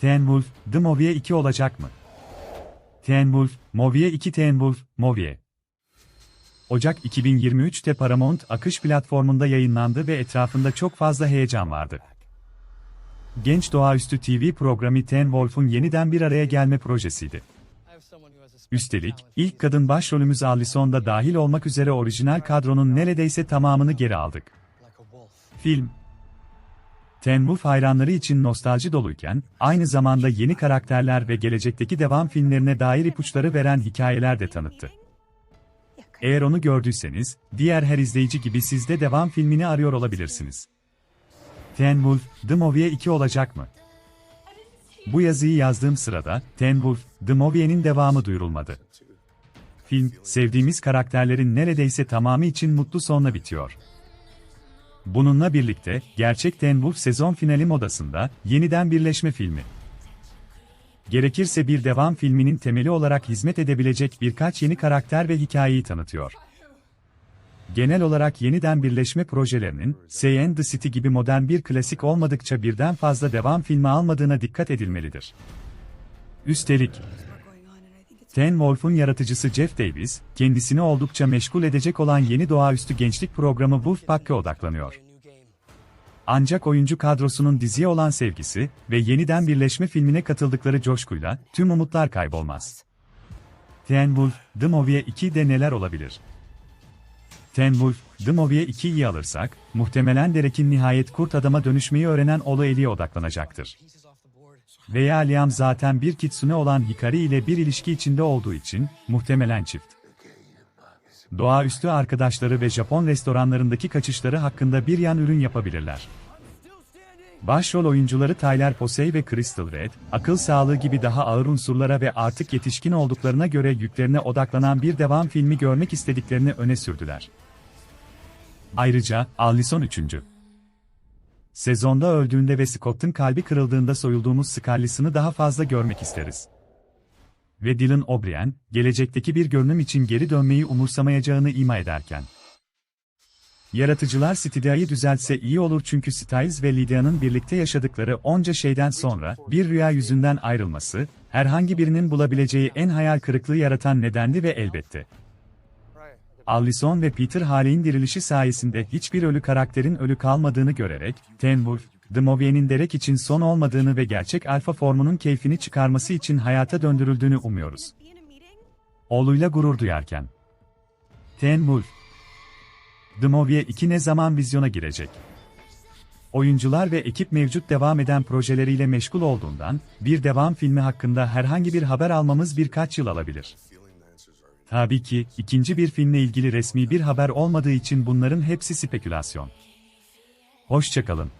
Wolf, The Movie 2 olacak mı? Wolf, Movie 2 Teen Wolf, Movie. Ocak 2023'te Paramount akış platformunda yayınlandı ve etrafında çok fazla heyecan vardı. Genç Doğaüstü TV programı Teen Wolf'un yeniden bir araya gelme projesiydi. Üstelik, ilk kadın başrolümüz Allison da dahil olmak üzere orijinal kadronun neredeyse tamamını geri aldık. Film, Ten Wolf hayranları için nostalji doluyken, aynı zamanda yeni karakterler ve gelecekteki devam filmlerine dair ipuçları veren hikayeler de tanıttı. Eğer onu gördüyseniz, diğer her izleyici gibi siz de devam filmini arıyor olabilirsiniz. Ten Wolf, The Movie 2 olacak mı? Bu yazıyı yazdığım sırada, Ten Wolf, The Movie'nin devamı duyurulmadı. Film, sevdiğimiz karakterlerin neredeyse tamamı için mutlu sonla bitiyor. Bununla birlikte, gerçek Ten Wolf sezon finali modasında, yeniden birleşme filmi. Gerekirse bir devam filminin temeli olarak hizmet edebilecek birkaç yeni karakter ve hikayeyi tanıtıyor. Genel olarak yeniden birleşme projelerinin, Say and the City gibi modern bir klasik olmadıkça birden fazla devam filmi almadığına dikkat edilmelidir. Üstelik, Wolf'un yaratıcısı Jeff Davis, kendisini oldukça meşgul edecek olan yeni doğaüstü gençlik programı Wolfpack'e odaklanıyor. Ancak oyuncu kadrosunun diziye olan sevgisi ve yeniden birleşme filmine katıldıkları coşkuyla tüm umutlar kaybolmaz. Ten Wolf, The Movie 2'de neler olabilir? Ten Wolf, The Movie 2'yi alırsak, muhtemelen Derek'in nihayet kurt adama dönüşmeyi öğrenen oğlu Ellie'ye odaklanacaktır. Veya Liam zaten bir kitsune olan Hikari ile bir ilişki içinde olduğu için, muhtemelen çift. Doğaüstü arkadaşları ve Japon restoranlarındaki kaçışları hakkında bir yan ürün yapabilirler. Başrol oyuncuları Tyler Posey ve Crystal Red, akıl sağlığı gibi daha ağır unsurlara ve artık yetişkin olduklarına göre yüklerine odaklanan bir devam filmi görmek istediklerini öne sürdüler. Ayrıca, Allison 3. Sezonda öldüğünde ve Scott'ın kalbi kırıldığında soyulduğumuz Scully'sını daha fazla görmek isteriz. Ve Dylan O'Brien, gelecekteki bir görünüm için geri dönmeyi umursamayacağını ima ederken. Yaratıcılar Stylia'yı düzeltse iyi olur çünkü Styles ve Lydia'nın birlikte yaşadıkları onca şeyden sonra bir rüya yüzünden ayrılması, herhangi birinin bulabileceği en hayal kırıklığı yaratan nedendi ve elbette. Allison ve Peter Haley'in dirilişi sayesinde hiçbir ölü karakterin ölü kalmadığını görerek, Ten Wolf, The Movie'nin Derek için son olmadığını ve gerçek alfa formunun keyfini çıkarması için hayata döndürüldüğünü umuyoruz. Oğluyla gurur duyarken. Ten Wolf The Movie 2 ne zaman vizyona girecek? Oyuncular ve ekip mevcut devam eden projeleriyle meşgul olduğundan, bir devam filmi hakkında herhangi bir haber almamız birkaç yıl alabilir. Tabii ki, ikinci bir filmle ilgili resmi bir haber olmadığı için bunların hepsi spekülasyon. Hoşçakalın.